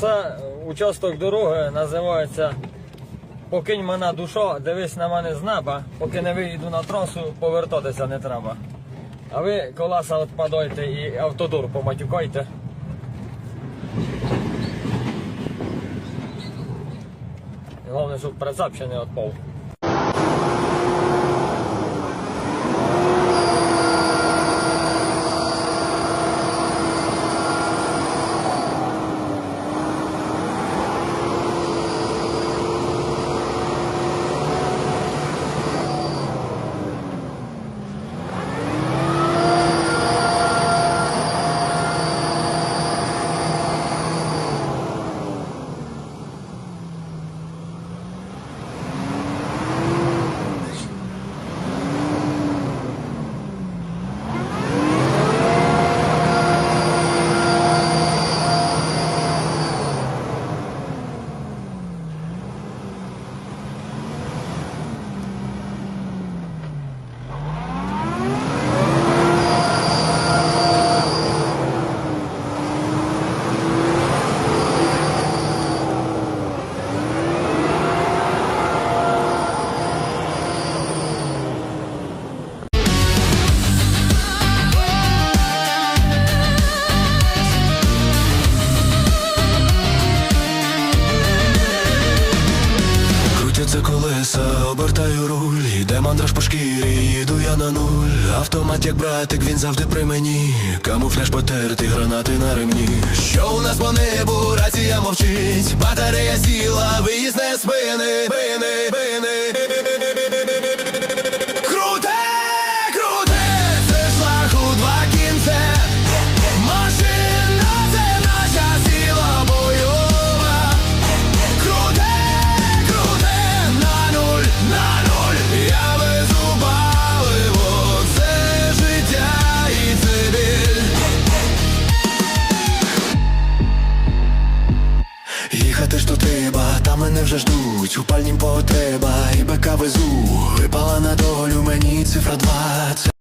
Це участок дороги називається Покинь мене душа, дивись на мене з неба, поки не виїду на трасу, повертатися не треба. А ви колеса відпадайте і автодор поматюкайте. Головне, щоб прицеп ще не відпав. Колеса, обертаю руль, іде мандраж по шкірі, їду я на нуль. Автомат як братик, він завжди при мені. Камуфляж потертий, гранати на ремні. Що у нас по небу, рація мовчить, батарея сіла, виїзне спини, бини, спини. Мене вже ждуть, у пальнім потреба, і бека везу, випала на долю мені цифра 20